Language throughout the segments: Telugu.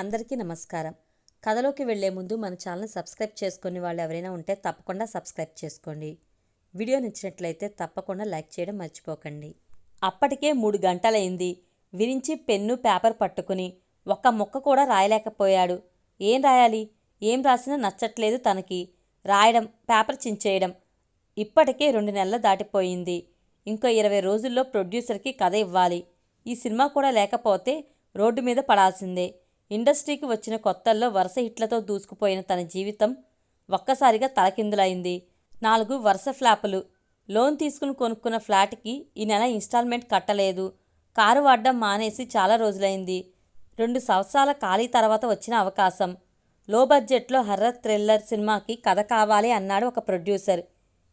అందరికీ నమస్కారం. కథలోకి వెళ్ళే ముందు మన ఛానల్ సబ్స్క్రైబ్ చేసుకునే వాళ్ళు ఎవరైనా ఉంటే తప్పకుండా సబ్స్క్రైబ్ చేసుకోండి. వీడియో నచ్చినట్లయితే తప్పకుండా లైక్ చేయడం మర్చిపోకండి. అప్పటికే మూడు గంటలైంది. విరించి పెన్ను పేపర్ పట్టుకుని ఒక్క ముక్క కూడా రాయలేకపోయాడు. ఏం రాయాలి? ఏం రాసినా నచ్చట్లేదు తనకి. రాయడం పేపర్ చించేయడం ఇప్పటికే రెండు నెలలు దాటిపోయింది. ఇంకో ఇరవై రోజుల్లో ప్రొడ్యూసర్కి కథ ఇవ్వాలి. ఈ సినిమా కూడా లేకపోతే రోడ్డు మీద పడాల్సిందే. ఇండస్ట్రీకి వచ్చిన కొత్తల్లో వరుస హిట్లతో దూసుకుపోయిన తన జీవితం ఒక్కసారిగా తలకిందులైంది. నాలుగు వరుస ఫ్లాపులు. లోన్ తీసుకుని కొనుక్కున్న ఫ్లాట్కి ఈ నెల ఇన్స్టాల్మెంట్ కట్టలేదు. కారు వాడడం మానేసి చాలా రోజులైంది. రెండు సంవత్సరాల ఖాళీ తర్వాత వచ్చిన అవకాశం. లో బడ్జెట్లో హర్రర్ థ్రిల్లర్ సినిమాకి కథ కావాలి అన్నాడు ఒక ప్రొడ్యూసర్.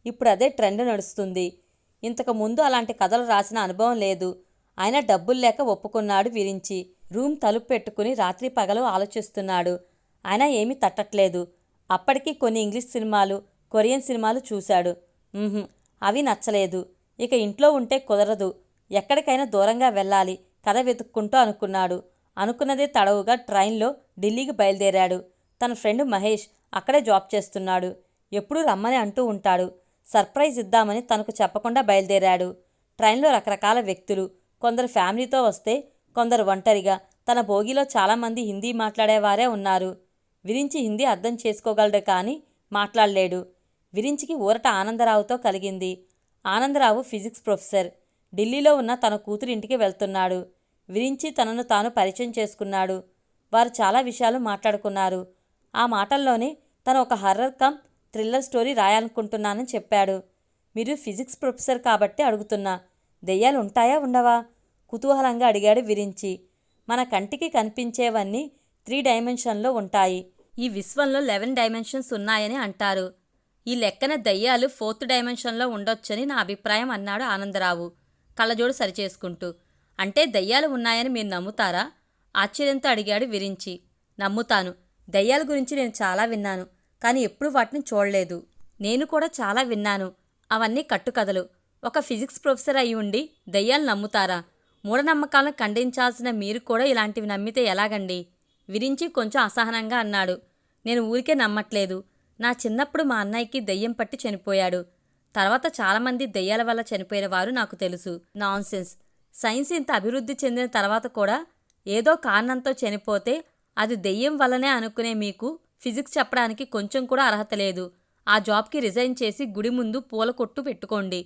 ఇప్పుడు అదే ట్రెండ్ నడుస్తుంది. ఇంతకు ముందు అలాంటి కథలు రాసిన అనుభవం లేదు. అయినా డబ్బులు లేక ఒప్పుకున్నాడు విరించి. రూమ్ తలుపు పెట్టుకుని రాత్రి పగలు ఆలోచిస్తున్నాడు. అయినా ఏమీ తట్టట్లేదు. అప్పటికి కొన్ని ఇంగ్లీష్ సినిమాలు కొరియన్ సినిమాలు చూశాడు. అవి నచ్చలేదు. ఇక ఇంట్లో ఉంటే కుదరదు. ఎక్కడికైనా దూరంగా వెళ్ళాలి. కథ వెతుక్కుంటూ అనుకున్నాడు. అనుకున్నదే తడవుగా ట్రైన్లో ఢిల్లీకి బయలుదేరాడు. తన ఫ్రెండ్ మహేష్ అక్కడే జాబ్ చేస్తున్నాడు. ఎప్పుడూ రమ్మని అంటూ ఉంటాడు. సర్ప్రైజ్ ఇద్దామని తనకు చెప్పకుండా బయలుదేరాడు. ట్రైన్లో రకరకాల వ్యక్తులు కొందరు ఫ్యామిలీతో వస్తే కొందరు ఒంటరిగా తన భోగిలో చాలామంది హిందీ మాట్లాడేవారే ఉన్నారు. విరించి హిందీ అర్థం చేసుకోగలడు కానీ మాట్లాడలేడు. విరించికి ఊరట ఆనందరావుతో కలిగింది. Anandarao physics professor. ఢిల్లీలో ఉన్న తన కూతురింటికి వెళ్తున్నాడు. విరించి తనను తాను పరిచయం చేసుకున్నాడు. వారు చాలా విషయాలు మాట్లాడుకున్నారు. ఆ మాటల్లోనే తను ఒక హర్రర్ కమ్ థ్రిల్లర్ స్టోరీ రాయాలనుకుంటున్నానని చెప్పాడు. మీరు ఫిజిక్స్ ప్రొఫెసర్ కాబట్టి అడుగుతున్నా. దెయ్యాలు ఉంటాయా ఉండవా? కుతూహలంగా అడిగాడు విరించి. మన కంటికి కనిపించేవన్నీ త్రీ డైమెన్షన్లో ఉంటాయి. ఈ విశ్వంలో లెవెన్ డైమెన్షన్స్ ఉన్నాయని అంటారు. ఈ లెక్కన దయ్యాలు ఫోర్త్ డైమెన్షన్లో ఉండొచ్చని నా అభిప్రాయం అన్నాడు ఆనందరావు కళ్ళజోడు సరిచేసుకుంటూ. అంటే దయ్యాలు ఉన్నాయని మీరు నమ్ముతారా? ఆశ్చర్యంతో అడిగాడు విరించి. నమ్ముతాను. దయ్యాల గురించి నేను చాలా విన్నాను కానీ ఎప్పుడు వాటిని చూడలేదు. నేను కూడా చాలా విన్నాను. అవన్నీ కట్టుకథలు. ఒక ఫిజిక్స్ ప్రొఫెసర్ అయి ఉండి దయ్యాలు నమ్ముతారా? మూఢనమ్మకాలను ఖండించాల్సిన మీరు కూడా ఇలాంటివి నమ్మితే ఎలాగండి? విరించి కొంచెం అసహనంగా అన్నాడు. నేను ఊరికే నమ్మట్లేదు. నా చిన్నప్పుడు మా అన్నయ్యకి దెయ్యం పట్టి చనిపోయాడు. తర్వాత చాలామంది దెయ్యాల వల్ల చనిపోయిన వారు నాకు తెలుసు. నాన్సెన్స్. సైన్స్ ఇంత అభివృద్ధి చెందిన తర్వాత కూడా ఏదో కారణంతో చనిపోతే అది దెయ్యం వల్లనే అనుకునే మీకు ఫిజిక్స్ చెప్పడానికి కొంచెం కూడా అర్హత లేదు. ఆ జాబ్కి రిజైన్ చేసి గుడి ముందు పూల కొట్టు పెట్టుకోండి.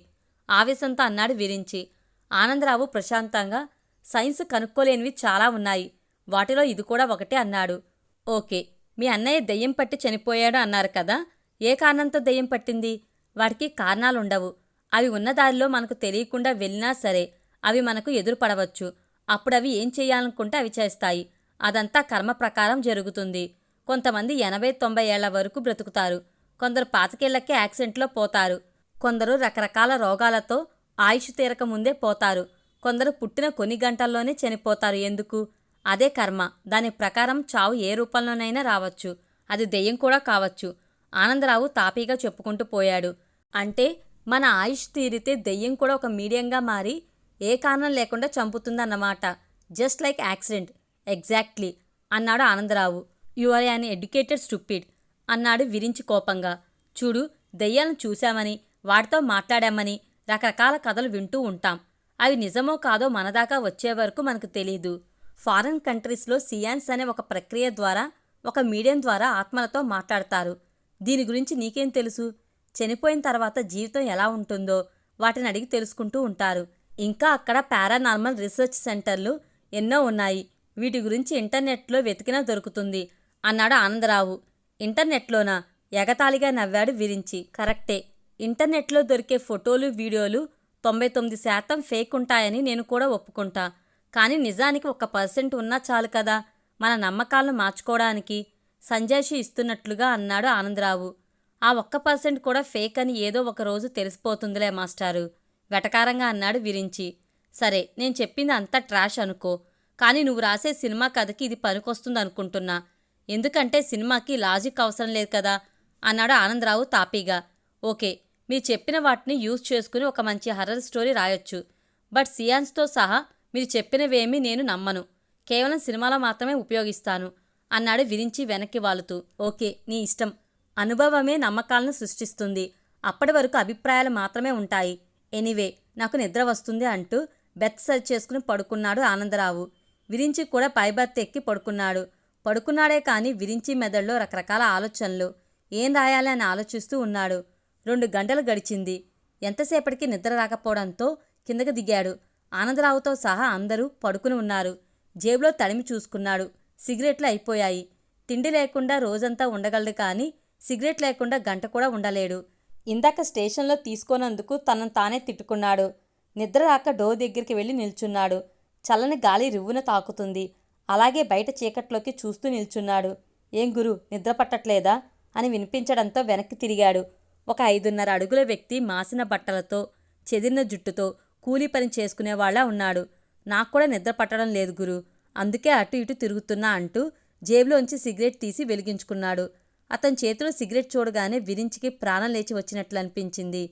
ఆవేశంతో అన్నాడు విరించి. ఆనందరావు ప్రశాంతంగా సైన్స్ కనుక్కోలేనివి చాలా ఉన్నాయి. వాటిలో ఇది కూడా ఒకటే అన్నాడు. ఓకే మీ అన్నయ్య దెయ్యం పట్టి చనిపోయాడు అన్నారు కదా ఏ కారణంతో దెయ్యం పట్టింది? వాటికి కారణాలుండవు. అవి ఉన్నదారిలో మనకు తెలియకుండా వెళ్ళినా సరే అవి మనకు ఎదురుపడవచ్చు. అప్పుడు అవి ఏం చేయాలనుకుంటే అవి చేస్తాయి. అదంతా కర్మ ప్రకారం జరుగుతుంది. కొంతమంది ఎనభై తొంభై ఏళ్ళ వరకు బ్రతుకుతారు. కొందరు పాతికేళ్ళకే యాక్సిడెంట్లో పోతారు. కొందరు రకరకాల రోగాలతో ఆయుష్ తీరక ముందే పోతారు. కొందరు పుట్టిన కొన్ని గంటల్లోనే చనిపోతారు. ఎందుకు? అదే కర్మ. దాని ప్రకారం చావు ఏ రూపంలోనైనా రావచ్చు. అది దెయ్యం కూడా కావచ్చు. ఆనందరావు తాపీగా చెప్పుకుంటూ పోయాడు. అంటే మన ఆయుష్ తీరితే దెయ్యం కూడా ఒక మీడియంగా మారి ఏ కారణం లేకుండా చంపుతుందన్నమాట. Just like accident. ఎగ్జాక్ట్లీ అన్నాడు Anandarao. You are an educated stupid అన్నాడు విరించి కోపంగా. చూడు దెయ్యాలను చూశామని వాటితో మాట్లాడామని రకరకాల కథలు వింటూ ఉంటాం. అవి నిజమో కాదో మనదాకా వచ్చే వరకు మనకు తెలీదు. ఫారెన్ కంట్రీస్లో సియాన్స్ అనే ఒక ప్రక్రియ ద్వారా ఒక మీడియం ద్వారా ఆత్మలతో మాట్లాడతారు. దీని గురించి నీకేం తెలుసు? చనిపోయిన తర్వాత జీవితం ఎలా ఉంటుందో వాటిని అడిగి తెలుసుకుంటూ ఉంటారు. ఇంకా అక్కడ పారానార్మల్ రీసెర్చ్ సెంటర్లు ఎన్నో ఉన్నాయి. వీటి గురించి ఇంటర్నెట్లో వెతికినా దొరుకుతుంది. అన్నాడు ఆనందరావు. ఇంటర్నెట్లోనా? ఎగతాళిగా నవ్వాడు విరించి. కరెక్టే. ఇంటర్నెట్లో దొరికే ఫోటోలు వీడియోలు తొంభై తొమ్మిది శాతం ఫేక్ ఉంటాయని నేను కూడా ఒప్పుకుంటా. కానీ నిజానికి ఒక పర్సెంట్ ఉన్నా చాలు కదా? మన నమ్మకాలను మార్చుకోవడానికి సంజాయిషి ఇస్తున్నట్లుగా అన్నాడు ఆనందరావు. ఆ ఒక్క పర్సెంట్ కూడా ఫేక్ అని ఏదో ఒక రోజు తెలిసిపోతుందిలే మాస్టారు వెటకారంగా అన్నాడు విరించి. సరే నేను చెప్పింది అంతా ట్రాష్ అనుకో. కానీ నువ్వు రాసే సినిమా కథకి ఇది పనికొస్తుంది అనుకుంటున్నా. ఎందుకంటే సినిమాకి లాజిక్ అవసరం లేదు కదా? అన్నాడు ఆనందరావు తాపీగా. ఓకే మీరు చెప్పిన వాటిని యూజ్ చేసుకుని ఒక మంచి హర్రర్ స్టోరీ రాయొచ్చు. బట్ సియాన్స్తో సహా మీరు చెప్పినవేమీ నేను నమ్మను. కేవలం సినిమాలో మాత్రమే ఉపయోగిస్తాను అన్నాడు విరించి వెనక్కి వాలుతూ. ఓకే నీ ఇష్టం. అనుభవమే నమ్మకాలను సృష్టిస్తుంది. అప్పటి వరకు అభిప్రాయాలు మాత్రమే ఉంటాయి. ఎనీవే నాకు నిద్ర వస్తుంది అంటూ బెత్ సరి చేసుకుని పడుకున్నాడు ఆనందరావు. విరించి కూడా పైబర్త్ ఎక్కి పడుకున్నాడు. పడుకున్నాడే కానీ విరించి మెదడులో రకరకాల ఆలోచనలు. ఏం రాయాలి అని ఆలోచిస్తూ ఉన్నాడు. రెండు గంటలు గడిచింది. ఎంతసేపటికి నిద్ర రాకపోవడంతో కిందకి దిగాడు. ఆనందరావుతో సహా అందరూ పడుకుని ఉన్నారు. జేబులో తడిమి చూసుకున్నాడు. సిగరెట్లు అయిపోయాయి. తిండి లేకుండా రోజంతా ఉండగలడు కానీ సిగరెట్ లేకుండా గంట కూడా ఉండలేడు. ఇందాక స్టేషన్లో తీసుకోనందుకు తనను తానే తిట్టుకున్నాడు. నిద్ర రాక డోర్ దగ్గరికి వెళ్ళి నిల్చున్నాడు. చల్లని గాలి రివ్వున తాకుతుంది. అలాగే బయట చీకట్లోకి చూస్తూ నిల్చున్నాడు. ఏం గురు నిద్ర పట్టట్లేదా? అని వినిపించడంతో వెనక్కి తిరిగాడు. ఒక ఐదున్నర అడుగుల వ్యక్తి మాసిన బట్టలతో చెదిరిన జుట్టుతో కూలీ పని చేసుకునేవాళ్ళ ఉన్నాడు. నాకు కూడా నిద్ర పట్టడం లేదు గురు. అందుకే అటు ఇటు తిరుగుతున్నా అంటూ జేబులోంచి సిగరెట్ తీసి వెలిగించుకున్నాడు. అతని చేతిలో సిగరెట్ చూడగానే విరించికి ప్రాణం లేచి వచ్చినట్లు అనిపించింది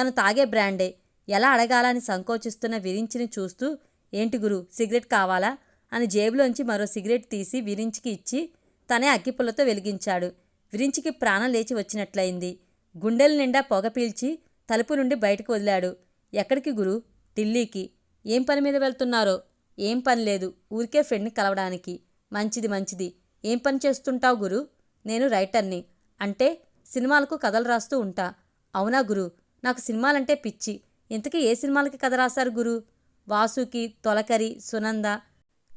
తను తాగే బ్రాండే. ఎలా అడగాలని సంకోచిస్తున్న విరించిని చూస్తూ ఏంటి గురు సిగరెట్ కావాలా? అని జేబులోంచి మరో సిగరెట్ తీసి విరించికి ఇచ్చి తనే అగ్గిపుల్లతో వెలిగించాడు. విరించికి ప్రాణం లేచి వచ్చినట్లయింది. గుండెల నిండా పొగ పీల్చి తలుపు నుండి బయటకు వదిలాడు. ఎక్కడికి గురు? ఢిల్లీకి. ఏం పని మీద వెళ్తున్నారో? ఏం పని లేదు. ఊరికే ఫ్రెండ్ని కలవడానికి. మంచిది మంచిది. ఏం పని చేస్తుంటావు గురు? నేను రైటర్ని. అంటే సినిమాలకు కథలు రాస్తూ ఉంటా. అవునా గురు? నాకు సినిమాలంటే పిచ్చి. ఇంతకీ ఏ సినిమాలకి కథ రాశారు గురు? వాసుకి తొలకరి సునంద.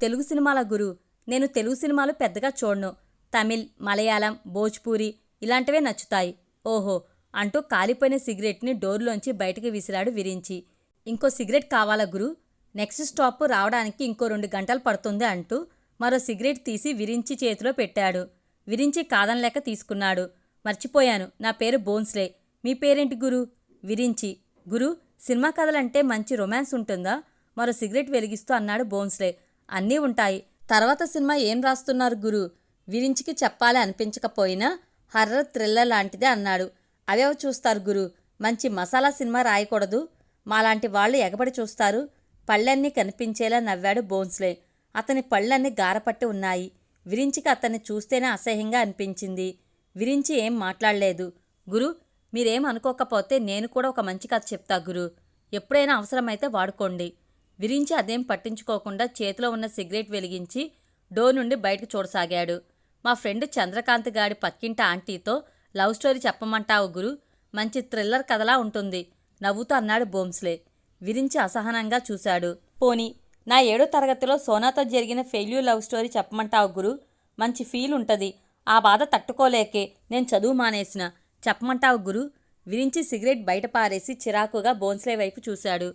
తెలుగు సినిమాల గురు? నేను తెలుగు సినిమాలు పెద్దగా చూడను. తమిళ్ మలయాళం భోజ్పూరి ఇలాంటివే నచ్చుతాయి. ఓహో అంటూ కాలిపోయిన సిగరెట్ని డోర్లోంచి బయటికి విసిరాడు విరించి. ఇంకో సిగరెట్ కావాలా గురు? నెక్స్ట్ స్టాప్ రావడానికి ఇంకో రెండు గంటలు పడుతుంది అంటూ మరో సిగరెట్ తీసి విరించి చేతిలో పెట్టాడు. విరించి కాదనలేక తీసుకున్నాడు. మర్చిపోయాను. నా పేరు బోన్స్లే. మీ పేరేంటి గురు? విరించి. గురు సినిమా కథలంటే మంచి రొమాన్స్ ఉంటుందా? మరో సిగరెట్ వెలిగిస్తూ అన్నాడు బోన్స్లే. అన్నీ ఉంటాయి. తర్వాత సినిమా ఏం రాస్తున్నారు గురు? విరించికి చెప్పాలి అనిపించకపోయినా హర్రర్ థ్రిల్లర్ లాంటిదే అన్నాడు. అవేవ చూస్తారు గురు. మంచి మసాలా సినిమా రాయకూడదు. మాలాంటి వాళ్ళు ఎగబడి చూస్తారు. పళ్ళన్నీ కనిపించేలా నవ్వాడు బోన్స్లే. అతని పళ్ళన్నీ గారపట్టి ఉన్నాయి. విరించికి అతన్ని చూస్తేనే అసహ్యంగా అనిపించింది. విరించి ఏం మాట్లాడలేదు. గురు మీరేం అనుకోకపోతే నేను కూడా ఒక మంచి కథ చెప్తా గురు. ఎప్పుడైనా అవసరమైతే వాడుకోండి. విరించి అదేం పట్టించుకోకుండా చేతిలో ఉన్న సిగరెట్ వెలిగించి డోర్ నుండి బయటకు చూడసాగాడు. మా ఫ్రెండ్ చంద్రకాంత్ గాడి పక్కింటి ఆంటీతో లవ్ స్టోరీ చెప్పమంటావు గురు. మంచి థ్రిల్లర్ కథలా ఉంటుంది. నవ్వుతూ అన్నాడు బోమ్స్లే. విరించి అసహనంగా చూశాడు. పోని నా ఏడో తరగతిలో సోనాతో జరిగిన ఫెయిల్యూర్ లవ్ స్టోరీ చెప్పమంటావు గురు. మంచి ఫీల్ ఉంటుంది. ఆ బాధ తట్టుకోలేకే నేను చదువు మానేసిన. చెప్పమంటావు గురు. విరించి సిగరెట్ బయట పారేసి చిరాకుగా బోన్స్లే వైపు చూశాడు.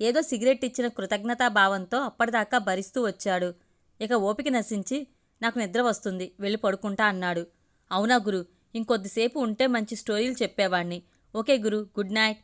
ఏదో సిగరెట్ ఇచ్చిన కృతజ్ఞతాభావంతో అప్పటిదాకా భరిస్తూ వచ్చాడు. ఇక ఓపిక నశించి నాకు నిద్ర వస్తుంది వెళ్ళి పడుకుంటా అన్నాడు. అవునా గురు ఇంకొద్దిసేపు ఉంటే మంచి స్టోరీలు చెప్పేవాణ్ణి. ఓకే గురు గుడ్ నైట్.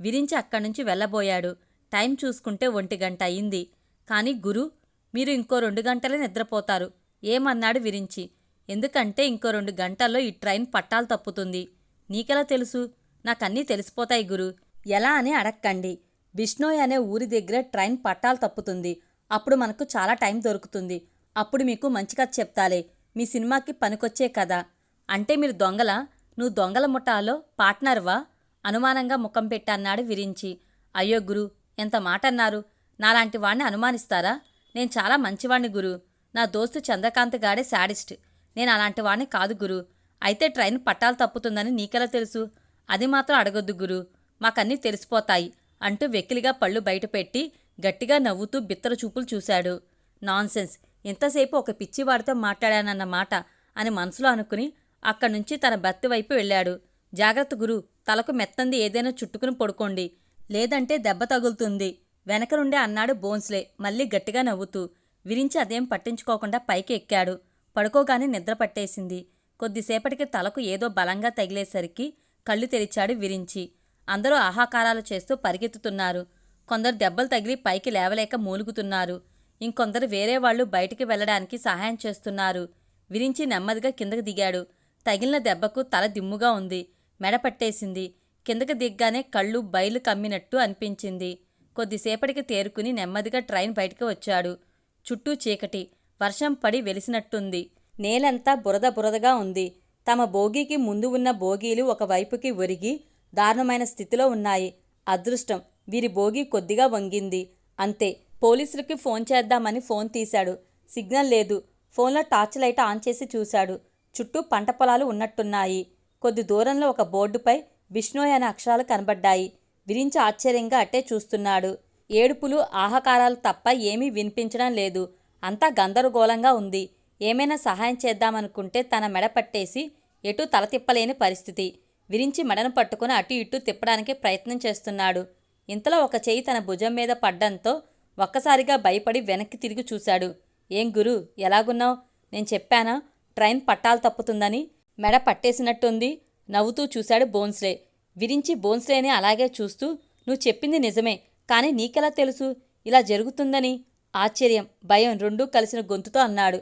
విరించి అక్కడి నుంచి వెళ్ళబోయాడు. టైం చూసుకుంటే ఒంటి గంట అయింది. కానీ గురు మీరు ఇంకో రెండు గంటలే నిద్రపోతారు. ఏమన్నాడు విరించి. ఎందుకంటే ఇంకో రెండు గంటల్లో ఈ ట్రైన్ పట్టాలు తప్పుతుంది. నీకెలా తెలుసు? నాకన్నీ తెలిసిపోతాయి గురు. ఎలా అని అడక్కండి. బిష్ణోయ్ అనే ఊరి దగ్గర ట్రైన్ పట్టాలు తప్పుతుంది. అప్పుడు మనకు చాలా టైం దొరుకుతుంది. అప్పుడు మీకు మంచి కథ చెప్తాలే. మీ సినిమాకి పనికొచ్చే కదా అంటే మీరు దొంగల? నువ్వు దొంగల ముఠాలో పార్ట్నర్వా? అనుమానంగా ముఖం పెట్టన్నాడు విరించి. అయ్యో గురు ఎంత మాట అన్నారు నాలాంటి వాణ్ణి అనుమానిస్తారా? నేను చాలా మంచివాణ్ణి గురు. నా దోస్తు చంద్రకాంత్ గాడే శాడిస్ట్. నేను అలాంటి వాణ్ణి కాదు గురు. అయితే ట్రైన్ పట్టాలు తప్పుతుందని నీకెలా తెలుసు? అది మాత్రం అడగొద్దు గురు. మాకన్నీ తెలిసిపోతాయి అంటూ వెకిలిగా పళ్ళు బయటపెట్టి గట్టిగా నవ్వుతూ బిత్తర చూపులు చూశాడు. నాన్సెన్స్. ఇంతసేపు ఒక పిచ్చివాడితో మాట్లాడానన్న మాట అని మనసులో అనుకుని అక్కడి నుంచి తన బత్తి వైపు వెళ్ళాడు. జాగ్రత్త గురు తలకు మెత్తంది ఏదైనా చుట్టుకుని పడుకోండి. లేదంటే దెబ్బ తగులుతుంది. వెనక నుండే అన్నాడు బోన్స్లే మళ్ళీ గట్టిగా నవ్వుతూ. విరించి అదేం పట్టించుకోకుండా పైకి ఎక్కాడు. పడుకోగానే నిద్ర పట్టేసింది. కొద్దిసేపటికి తలకు ఏదో బలంగా తగిలేసరికి కళ్ళు తెరిచాడు విరించి. అందరూ ఆహాకారాలు చేస్తూ పరిగెత్తుతున్నారు. కొందరు దెబ్బలు తగిలి పైకి లేవలేక మూలుగుతున్నారు. ఇంకొందరు వేరే వాళ్ళు బయటికి వెళ్ళడానికి సహాయం చేస్తున్నారు. విరించి నెమ్మదిగా కిందకు దిగాడు. తగిలిన దెబ్బకు తల దిమ్ముగా ఉంది. మెడ పట్టేసింది. కిందకి దిగ్గానే కళ్ళు బయలు కమ్మినట్టు అనిపించింది. కొద్దిసేపటికి తేరుకుని నెమ్మదిగా ట్రైన్ బయటికి వచ్చాడు. చుట్టూ చీకటి. వర్షం పడి వెలిసినట్టుంది. నేలంతా బురద బురదగా ఉంది. తమ బోగీకి ముందు ఉన్న బోగీలు ఒకవైపుకి ఒరిగి దారుణమైన స్థితిలో ఉన్నాయి. అదృష్టం. వీరి బోగి కొద్దిగా వంగింది. అంతే. పోలీసులకి ఫోన్ చేద్దామని ఫోన్ తీశాడు. సిగ్నల్ లేదు. ఫోన్లో టార్చ్ లైట్ ఆన్ చేసి చూశాడు. చుట్టూ పంట పొలాలు ఉన్నట్టున్నాయి. కొద్ది దూరంలో ఒక బోర్డుపై విష్ణోయ్ అనే అక్షరాలు కనబడ్డాయి. విరించి ఆశ్చర్యంగా అట్టే చూస్తున్నాడు. ఏడుపులు ఆహాకారాలు తప్ప ఏమీ వినిపించడం లేదు. అంతా గందరగోళంగా ఉంది. ఏమైనా సహాయం చేద్దామనుకుంటే తన మెడ పట్టేసి ఎటూ తల తిప్పలేని పరిస్థితి. విరించి మెడను పట్టుకుని అటు ఇటు తిప్పడానికి ప్రయత్నం చేస్తున్నాడు. ఇంతలో ఒక చెయ్యి తన భుజం మీద పడ్డంతో ఒక్కసారిగా భయపడి వెనక్కి తిరిగి చూశాడు. ఏం గురు ఎలాగున్నావు? నేను చెప్పానా? ట్రైన్ పట్టాలు తప్పుతుందని? మెడ పట్టేసినట్టుంది. నవ్వుతూ చూశాడు బోన్స్లే. విరించి బోన్స్లేని అలాగే చూస్తూ నువ్వు చెప్పింది నిజమే కానీ నీకెలా తెలుసు? ఇలా జరుగుతుందని? ఆశ్చర్యం భయం రెండూ కలిసిన గొంతుతో అన్నాడు.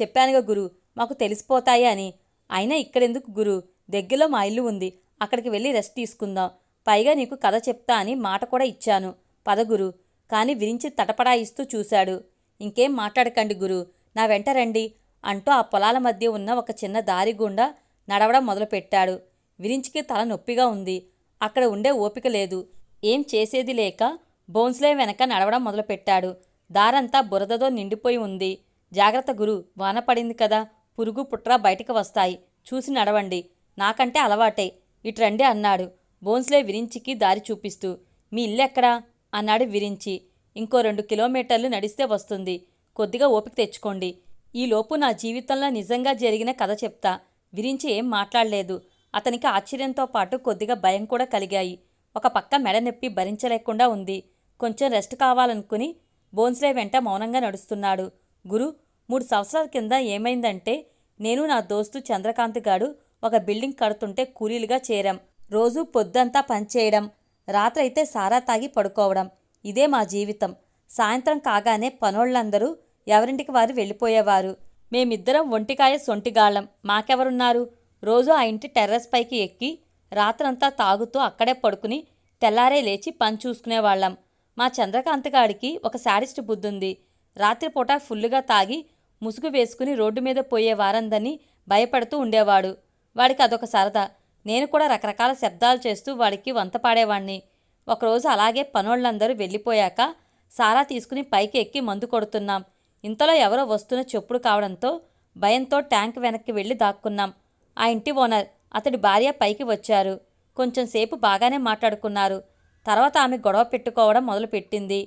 చెప్పానుగా గురు మాకు తెలిసిపోతాయి అని. అయినా ఇక్కడెందుకు గురు? దగ్గరలో మా ఇల్లు ఉంది. అక్కడికి వెళ్ళి రెస్ట్ తీసుకుందాం. పైగా నీకు కథ చెప్తా అని మాట కూడా ఇచ్చాను. పదగురు కానీ విరించి తటపడాయిస్తూ చూశాడు. ఇంకేం మాట్లాడకండి గురు నా వెంట రండి అంటూ ఆ పొలాల మధ్య ఉన్న ఒక చిన్న దారి గుండా నడవడం మొదలుపెట్టాడు. విరించికి తల నొప్పిగా ఉంది. అక్కడ ఉండే ఓపిక లేదు. ఏం చేసేది లేక బోన్స్లే వెనక నడవడం మొదలుపెట్టాడు. దారంతా బురదతో నిండిపోయి ఉంది. జాగ్రత్త గురు వాన పడింది కదా పురుగు పుట్రా బయటకు వస్తాయి. చూసి నడవండి. నాకంటే అలవాటే. ఇటు రండి అన్నాడు. బోన్స్లే విరించికి దారి చూపిస్తూ. మీ ఇల్లు ఎక్కడా? అన్నాడు విరించి. ఇంకో రెండు కిలోమీటర్లు నడిస్తే వస్తుంది. కొద్దిగా ఓపిక తెచ్చుకోండి. ఈలోపు నా జీవితంలో నిజంగా జరిగిన కథ చెప్తా. విరించి ఏం మాట్లాడలేదు. అతనికి ఆశ్చర్యంతో పాటు కొద్దిగా భయం కూడా కలిగాయి. ఒక పక్క మెడ నొప్పి భరించలేకుండా ఉంది. కొంచెం రెస్ట్ కావాలనుకుని బోన్స్లే వెంట మౌనంగా నడుస్తున్నాడు. గురు మూడు సంవత్సరాల కింద ఏమైందంటే నేను నా దోస్తు చంద్రకాంత్ గాడు ఒక బిల్డింగ్ కడుతుంటే కూలీలుగా చేరాం. రోజూ పొద్దంతా పనిచేయడం. రాత్రైతే సారా తాగి పడుకోవడం. ఇదే మా జీవితం. సాయంత్రం కాగానే పనోళ్ళందరూ ఎవరింటికి వారు వెళ్ళిపోయేవారు. మేమిద్దరం ఒంటికాయ సొంటిగాళ్ళం. మాకెవరున్నారు? రోజు ఆ ఇంటి టెర్రస్ పైకి ఎక్కి రాత్రంతా తాగుతూ అక్కడే పడుకుని తెల్లారే లేచి పని చూసుకునేవాళ్ళం. మా చంద్రకాంతగాడికి ఒక శాడిస్ట్ బుద్ధుంది. రాత్రిపూట ఫుల్లుగా తాగి ముసుగు వేసుకుని రోడ్డు మీద పోయే వారందని భయపడుతూ ఉండేవాడు. వాడికి అదొక సరదా. నేను కూడా రకరకాల శబ్దాలు చేస్తూ వాడికి వంత పాడేవాణ్ణి. ఒకరోజు అలాగే పనోళ్ళందరూ వెళ్ళిపోయాక సారా తీసుకుని పైకి ఎక్కి మందు కొడుతున్నాం. ఇంతలో ఎవరో వస్తున్న చెప్పుడు కావడంతో భయంతో ట్యాంక్ వెనక్కి వెళ్ళి దాక్కున్నాం. ఆ ఇంటి ఓనర్ అతడి భార్య పైకి వచ్చారు. కొంచెం సేపు బాగానే మాట్లాడుకున్నారు. తర్వాత ఆమె గొడవ పెట్టుకోవడం మొదలుపెట్టింది.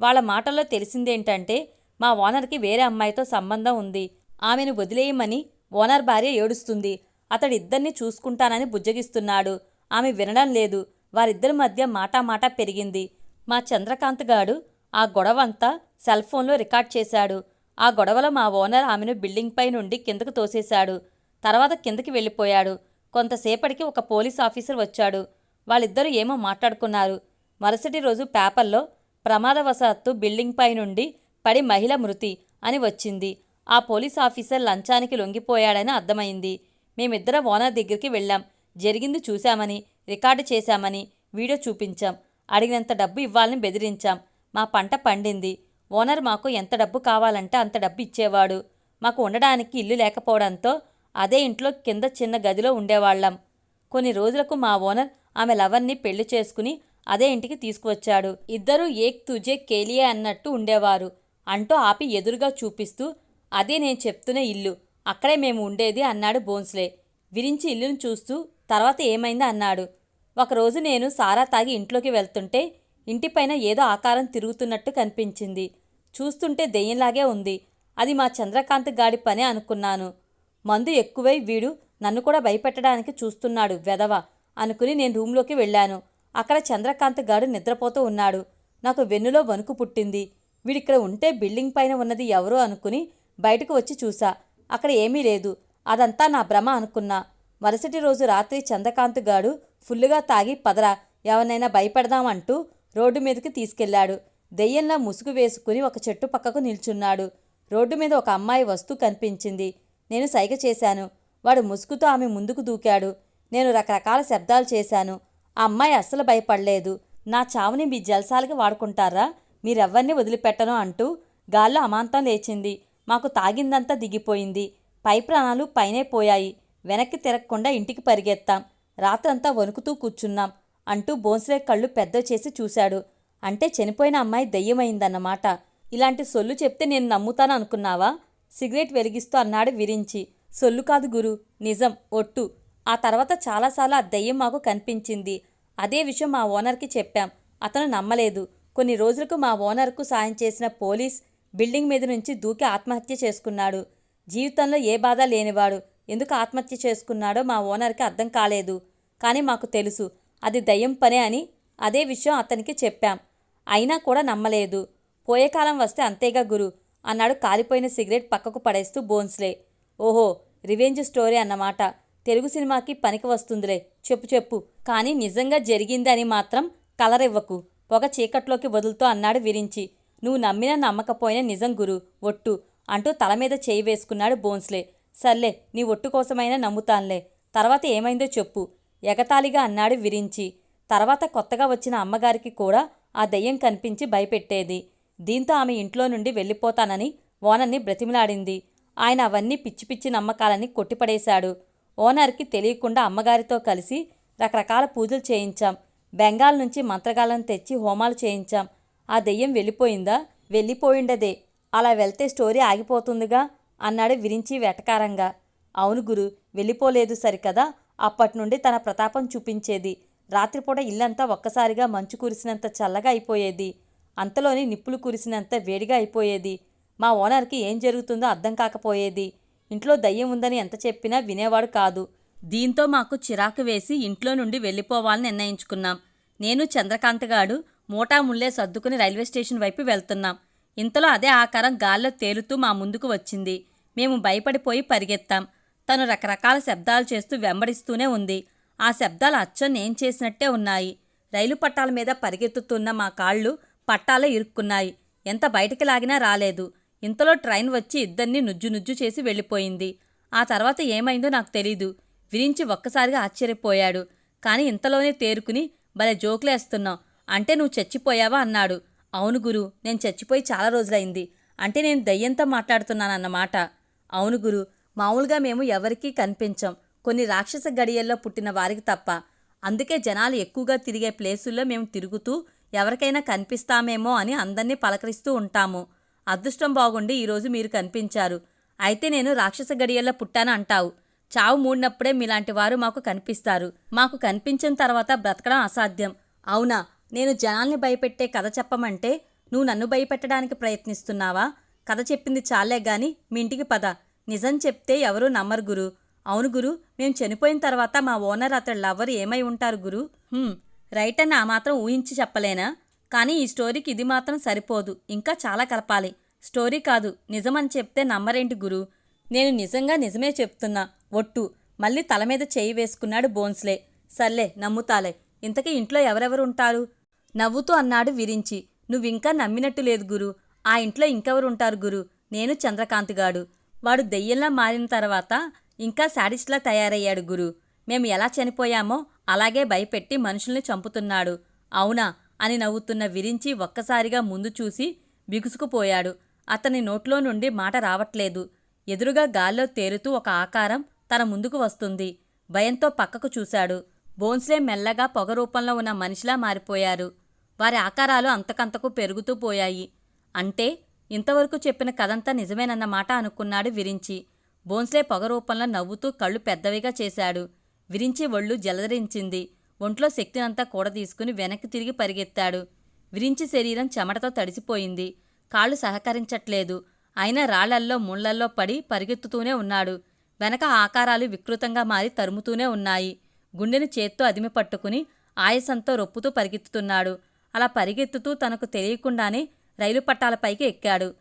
వాళ్ళ మాటల్లో తెలిసిందేంటంటే మా ఓనర్కి వేరే అమ్మాయితో సంబంధం ఉంది. ఆమెను వదిలేయమని ఓనర్ భార్య ఏడుస్తుంది. అతడిద్దరిని చూసుకుంటానని బుజ్జగిస్తున్నాడు. ఆమె వినడం లేదు. వారిద్దరి మధ్య మాటామాటా పెరిగింది. మా చంద్రకాంత్ గాడు ఆ గొడవంతా సెల్ ఫోన్లో రికార్డ్ చేశాడు. ఆ గొడవలో మా ఓనర్ ఆమెను బిల్డింగ్ పై నుండి కిందకు తోసేశాడు. తర్వాత కిందకి వెళ్ళిపోయాడు. కొంతసేపటికి ఒక పోలీస్ ఆఫీసర్ వచ్చాడు. వాళ్ళిద్దరూ ఏమో మాట్లాడుకున్నారు. మరుసటి రోజు పేపర్లో ప్రమాదవశాత్తు బిల్డింగ్ పై నుండి పడి మహిళ మృతి అని వచ్చింది. ఆ పోలీస్ ఆఫీసర్ లంచానికి లొంగిపోయాడని అర్థమైంది. మేమిద్దరం ఓనర్ దగ్గరికి వెళ్ళాం. జరిగింది చూశామని రికార్డు చేశామని వీడియో చూపించాం. అడిగినంత డబ్బు ఇవ్వాలని బెదిరించాం. మా పంట పండింది. ఓనర్ మాకు ఎంత డబ్బు కావాలంటే అంత డబ్బు ఇచ్చేవాడు. మాకు ఉండడానికి ఇల్లు లేకపోవడంతో అదే ఇంట్లో కింద చిన్న గదిలో ఉండేవాళ్ళం. కొన్ని రోజులకు మా ఓనర్ ఆమె లవర్ని పెళ్ళి చేసుకుని అదే ఇంటికి తీసుకువచ్చాడు. ఇద్దరూ ఏక్ తుజే కేలియే అన్నట్టు ఉండేవారు. అంటూ ఆపి ఎదురుగా చూపిస్తూ అదే నేను చెప్తున్న ఇల్లు. అక్కడే మేము ఉండేది అన్నాడు బోన్స్లే. విరించి ఇల్లును చూస్తూ తర్వాత ఏమైందా అన్నాడు. ఒకరోజు నేను సారా తాగి ఇంట్లోకి వెళ్తుంటే ఇంటిపైన ఏదో ఆకారం తిరుగుతున్నట్టు కనిపించింది. చూస్తుంటే దెయ్యంలాగే ఉంది. అది మా చంద్రకాంత్ గాడి పనే అనుకున్నాను. మందు ఎక్కువై వీడు నన్ను కూడా భయపెట్టడానికి చూస్తున్నాడు వెధవ అనుకుని నేను రూంలోకి వెళ్ళాను. అక్కడ చంద్రకాంత్ గాడు నిద్రపోతూ ఉన్నాడు. నాకు వెన్నులో వణుకు పుట్టింది. వీడిక్కడ ఉంటే బిల్డింగ్ పైన ఉన్నది ఎవరో అనుకుని బయటకు వచ్చి చూసా. అక్కడ ఏమీ లేదు. అదంతా నా భ్రమ అనుకున్నా. మరుసటి రోజు రాత్రి చంద్రకాంత్ గాడు ఫుల్లుగా తాగి పదరా ఎవరినైనా భయపెడదామంటూ రోడ్డు మీదకి తీసుకెళ్ళాడు దెయ్యంలా ముసుగు వేసుకుని ఒక చెట్టు పక్కకు నిల్చున్నాడు. రోడ్డు మీద ఒక అమ్మాయి వస్తూ కనిపించింది. నేను సైగ చేశాను. వాడు ముసుగుతో ఆమె ముందుకు దూకాడు. నేను రకరకాల శబ్దాలు చేశాను. ఆ అమ్మాయి అస్సలు భయపడలేదు. నా చావుని మీ జల్సాలకి వాడుకుంటారా? మీరెవ్వరిని వదిలిపెట్టను అంటూ గాల్లో అమాంతం లేచింది. మాకు తాగిందంతా దిగిపోయింది. పై ప్రాణాలు పైనే పోయాయి. వెనక్కి తిరగకుండా ఇంటికి పరిగెత్తాం. రాత్రంతా వణుకుతూ కూర్చున్నాం అంటూ బోన్స్లే కళ్ళు పెద్ద చేసి చూశాడు. అంటే చనిపోయిన అమ్మాయి దయ్యమైందన్నమాట. ఇలాంటి సొల్లు చెప్తే నేను నమ్ముతాను అనుకున్నావా? సిగరెట్ వెలిగిస్తూ అన్నాడు విరించి. సొల్లు కాదు గురు నిజం ఒట్టు. ఆ తర్వాత చాలాసార్లు ఆ దయ్యం మాకు కనిపించింది. అదే విషయం మా ఓనర్కి చెప్పాం. అతను నమ్మలేదు. కొన్ని రోజులకు మా ఓనర్కు సాయం చేసిన పోలీస్ బిల్డింగ్ మీద నుంచి దూకి ఆత్మహత్య చేసుకున్నాడు. జీవితంలో ఏ బాధ లేనివాడు. ఎందుకు ఆత్మహత్య చేసుకున్నాడో మా ఓనర్కి అర్థం కాలేదు. కానీ మాకు తెలుసు. అది దయ్యం పనే అని అదే విషయం అతనికి చెప్పాం. అయినా కూడా నమ్మలేదు. పోయే కాలం వస్తే అంతేగా గురు అన్నాడు కాలిపోయిన సిగరెట్ పక్కకు పడేస్తూ బోన్స్లే. ఓహో రివెంజ్ స్టోరీ అన్నమాట. తెలుగు సినిమాకి పనికి వస్తుందిలే. చెప్పు చెప్పు. కానీ నిజంగా జరిగింది అని మాత్రం కలరివ్వకు పొగ చీకట్లోకి వదులుతూ అన్నాడు విరించి. నువ్వు నమ్మినా నమ్మకపోయినా నిజం గురు ఒట్టు అంటూ తల మీద చేయి వేసుకున్నాడు బోన్స్లే సర్లే నీ ఒట్టు కోసమైనా నమ్ముతాన్లే. తర్వాత ఏమైందో చెప్పు ఎగతాళిగా అన్నాడు విరించి. తర్వాత కొత్తగా వచ్చిన అమ్మగారికి కూడా ఆ దయ్యం కనిపించి భయపెట్టేది. దీంతో ఆమె ఇంట్లో నుండి వెళ్ళిపోతానని ఓనర్ని బ్రతిమిలాడింది. ఆయన అవన్నీ పిచ్చి పిచ్చి నమ్మకాలని కొట్టిపడేశాడు. ఓనర్కి తెలియకుండా అమ్మగారితో కలిసి రకరకాల పూజలు చేయించాం. బెంగాల్ నుంచి మంత్రగాలను తెచ్చి హోమాలు చేయించాం. ఆ దెయ్యం వెళ్ళిపోయిందా? వెళ్ళిపోయిండదే. అలా వెళ్తే స్టోరీ ఆగిపోతుందిగా అన్నాడు విరించి వెటకారంగా. అవును గురు వెళ్ళిపోలేదు సరికదా? అప్పటి నుండి తన ప్రతాపం చూపించేది. రాత్రిపూట ఇల్లంతా ఒక్కసారిగా మంచు కురిసినంత చల్లగా అయిపోయేది. అంతలోని నిప్పులు కురిసినంత వేడిగా అయిపోయేది. మా ఓనర్కి ఏం జరుగుతుందో అర్థం కాకపోయేది. ఇంట్లో దయ్యం ఉందని ఎంత చెప్పినా వినేవాడు కాదు. దీంతో మాకు చిరాకు వేసి ఇంట్లో నుండి వెళ్ళిపోవాలని నిర్ణయించుకున్నాం. నేను చంద్రకాంత్ గాడు మోటా సర్దుకుని రైల్వే స్టేషన్ వైపు వెళ్తున్నాం. ఇంతలో అదే ఆకారం గాల్లో తేలుతూ మా ముందుకు వచ్చింది. మేము భయపడిపోయి పరిగెత్తాం. తను రకరకాల శబ్దాలు చేస్తూ వెంబడిస్తూనే ఉంది. ఆ శబ్దాలు అచ్చం నేను చేసినట్టే ఉన్నాయి. రైలు పట్టాల మీద పరిగెత్తుతున్న మా కాళ్ళు పట్టాలే ఇరుక్కున్నాయి. ఎంత బయటికి లాగినా రాలేదు. ఇంతలో ట్రైన్ వచ్చి ఇద్దరిని నుజ్జు నుజ్జు చేసి వెళ్ళిపోయింది. ఆ తర్వాత ఏమైందో నాకు తెలీదు. విరించి ఒక్కసారిగా ఆశ్చర్యపోయాడు. కానీ ఇంతలోనే తేరుకుని భలే జోకులేస్తున్నాం. అంటే నువ్వు చచ్చిపోయావా అన్నాడు. అవును గురు నేను చచ్చిపోయి చాలా రోజులైంది. అంటే నేను దయ్యంతో మాట్లాడుతున్నానన్నమాట. అవును గురు మామూలుగా మేము ఎవరికీ కనిపించం. కొన్ని రాక్షస గడియల్లో పుట్టిన వారికి తప్ప. అందుకే జనాలు ఎక్కువగా తిరిగే ప్లేసుల్లో మేము తిరుగుతూ ఎవరికైనా కనిపిస్తామేమో అని అందరినీ పలకరిస్తూ ఉంటాము. అదృష్టం బాగుండి ఈరోజు మీరు కనిపించారు. అయితే నేను రాక్షస గడియల్లో పుట్టాను అంటావు. చావు మూడినప్పుడే మీలాంటి వారు మాకు కనిపిస్తారు. మాకు కనిపించిన తర్వాత బ్రతకడం అసాధ్యం. అవునా? నేను జనాల్ని భయపెట్టే కథ చెప్పమంటే నువ్వు నన్ను భయపెట్టడానికి ప్రయత్నిస్తున్నావా? కథ చెప్పింది చాలే గాని మీ ఇంటికి పద. నిజం చెప్తే ఎవరూ నమ్మరు గురు. అవును గురు మేము చనిపోయిన తర్వాత మా ఓనర్ అతడి లవ్వర్ ఏమై ఉంటారు గురు? రైట్ అని ఆ మాత్రం ఊహించి చెప్పలేనా? కానీ ఈ స్టోరీకి ఇది మాత్రం సరిపోదు. ఇంకా చాలా కలపాలి. స్టోరీ కాదు నిజమని చెప్తే నమ్మరేంటి గురు? నేను నిజంగా నిజమే చెప్తున్నా. ఒట్టు. మళ్ళీ తల మీద చేయి వేసుకున్నాడు బోన్స్లే. సర్లే నమ్ముతాలే. ఇంతకీ ఇంట్లో ఎవరెవరు ఉంటారు? నవ్వుతూ అన్నాడు విరించి. నువ్వింకా నమ్మినట్టు లేదు గురు. ఆ ఇంట్లో ఇంకెవరుంటారు గురు? నేను చంద్రకాంత్గాడు. వాడు దెయ్యంలా మారిన తర్వాత ఇంకా శాడిస్ట్లా తయారయ్యాడు గురు. మేము ఎలా చనిపోయామో అలాగే భయపెట్టి మనుషుల్ని చంపుతున్నాడు. అవునా? అని నవ్వుతున్న విరించి ఒక్కసారిగా ముందు చూసి బిగుసుకుపోయాడు. అతని నోట్లో నుండి మాట రావట్లేదు. ఎదురుగా గాల్లో తేలుతూ ఒక ఆకారం తన ముందుకు వస్తుంది. భయంతో పక్కకు చూశాడు. బోన్స్లే మెల్లగా పొగ రూపంలో ఉన్న మనిషిలా మారిపోయారు. వారి ఆకారాలు అంతకంతకు పెరుగుతూ పోయాయి. అంటే ఇంతవరకు చెప్పిన కథంతా నిజమేనన్నమాట అనుకున్నాడు విరించి. బోన్స్లే పొగ రూపంలో నవ్వుతూ కళ్ళు పెద్దవిగా చేశాడు. విరించి ఒళ్ళు జలదరించింది. ఒంట్లో శక్తినంతా కూడ తీసుకుని వెనక్కి తిరిగి పరిగెత్తాడు. విరించి శరీరం చెమటతో తడిసిపోయింది. కాళ్ళు సహకరించట్లేదు. అయినా రాళ్ళల్లో ముళ్ళల్లో పడి పరిగెత్తుతూనే ఉన్నాడు. వెనక ఆకారాలు వికృతంగా మారి తరుముతూనే ఉన్నాయి. గుండెని చేత్తో అదిమి పట్టుకుని ఆయాసంతో రొప్పుతూ పరిగెత్తుతున్నాడు. అలా పరిగెత్తుతూ తనకు తెలియకుండానే రైలు పట్టాలపైకి ఎక్కాడు.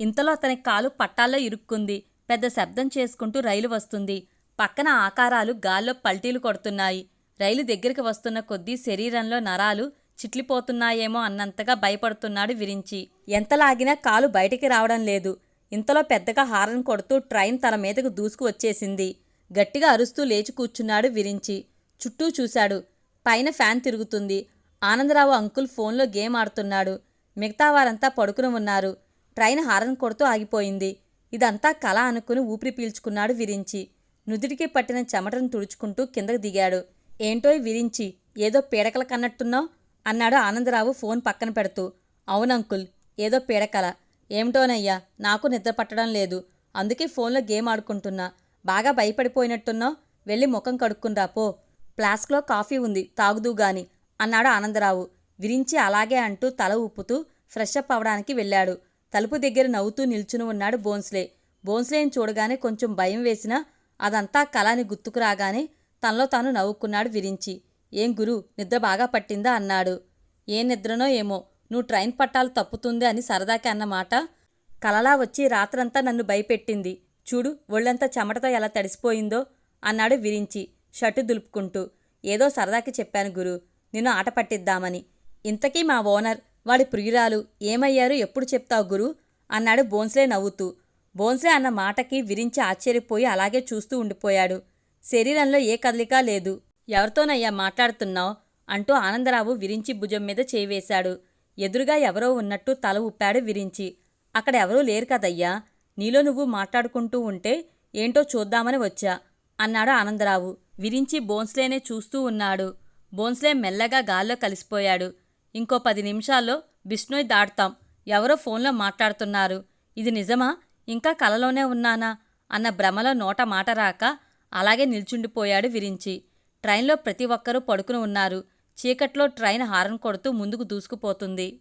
ఇంతలో అతని కాలు పట్టాల్లో ఇరుక్కుంది. పెద్ద శబ్దం చేసుకుంటూ రైలు వస్తుంది. పక్కన ఆకారాలు గాల్లో పల్టీలు కొడుతున్నాయి. రైలు దగ్గరికి వస్తున్న కొద్దీ శరీరంలో నరాలు చిట్లిపోతున్నాయేమో అన్నంతగా భయపడుతున్నాడు విరించి. ఎంత లాగినా కాలు బయటికి రావడం లేదు. ఇంతలో పెద్దగా హారన్ కొడుతూ ట్రైన్ తన మీదకు దూసుకు వచ్చేసింది. గట్టిగా అరుస్తూ లేచి కూర్చున్నాడు విరించి. చుట్టూ చూశాడు. పైన ఫ్యాన్ తిరుగుతుంది. ఆనందరావు అంకుల్ ఫోన్లో గేమ్ ఆడుతున్నాడు. మిగతా వారంతా పడుకుని ఉన్నారు. ట్రైన్ హారన్ కొడుతూ ఆగిపోయింది. ఇదంతా కళ అనుకుని ఊపిరి పీల్చుకున్నాడు విరించి. నుదుటికి పట్టిన చెమటను తుడుచుకుంటూ కిందకు దిగాడు. ఏంటోయ్ విరించి? ఏదో పీడకల కన్నట్టున్నావు? అన్నాడు ఆనందరావు ఫోన్ పక్కన పెడుతూ. అవునంకుల్ ఏదో పీడకల. ఏమిటోనయ్యా నాకు నిద్ర పట్టడం లేదు. అందుకే ఫోన్లో గేమ్ ఆడుకుంటున్నా. బాగా భయపడిపోయినట్టున్నావు? వెళ్ళి ముఖం కడుక్కునిరా పో. ఫ్లాస్క్లో కాఫీ ఉంది తాగుదూ గాని. అన్నాడు ఆనందరావు. విరించి అలాగే అంటూ తల ఊపుతూ ఫ్రెష్ అప్ అవడానికి వెళ్ళాడు. తలుపు దగ్గర నవ్వుతూ నిల్చుని ఉన్నాడు బోన్స్లే బోన్స్లేని చూడగానే కొంచెం భయం వేసినా అదంతా కళాని గుర్తుకురాగానే తనలో తాను నవ్వుకున్నాడు విరించి. ఏం గురు నిద్ర బాగా పట్టిందా అన్నాడు. ఏ నిద్రనో ఏమో నువ్వు ట్రైన్ పట్టాలు తప్పుతుంది అని సరదాకి అన్నమాట కలలా వచ్చి రాత్రంతా నన్ను భయపెట్టింది. చూడు ఒళ్ళంతా చెమటతో ఎలా తడిసిపోయిందో అన్నాడు విరించి షర్టు దులుపుకుంటూ. ఏదో సరదాకి చెప్పాను గురు. నిన్ను ఆట పట్టిద్దామని. ఇంతకీ మా ఓనర్ వాడి ప్రియురాలు ఏమయ్యారు? ఎప్పుడు చెప్తావు గురు? అన్నాడు బోన్స్లే నవ్వుతూ. బోన్స్లే అన్న మాటకి విరించి ఆశ్చర్యపోయి అలాగే చూస్తూ ఉండిపోయాడు. శరీరంలో ఏ కదలిక లేదు. ఎవరితోనయ్యా మాట్లాడుతున్నావు? అంటూ ఆనందరావు విరించి భుజం మీద చేయివేశాడు. ఎదురుగా ఎవరో ఉన్నట్టు తల ఉప్పాడు విరించి. అక్కడ ఎవరూ లేరు కదయ్యా. నీలో నువ్వు మాట్లాడుకుంటూ ఉంటే ఏంటో చూద్దామని వచ్చా అన్నాడు ఆనందరావు. విరించి బోన్స్లేనే చూస్తూ ఉన్నాడు. బోన్స్లే మెల్లగా గాల్లో కలిసిపోయాడు. ఇంకో పది నిమిషాల్లో బిష్ణోయ్ దాటుతాం. ఎవరో ఫోన్లో మాట్లాడుతున్నారు. ఇది నిజమా? ఇంకా కలలోనే ఉన్నానా? అన్న భ్రమలో నోట మాట రాక అలాగే నిల్చుండిపోయాడు విరించి. ట్రైన్లో ప్రతి ఒక్కరూ పడుకుని ఉన్నారు. చీకట్లో ట్రైన్ హారన్ కొడుతూ ముందుకు దూసుకుపోతుంది.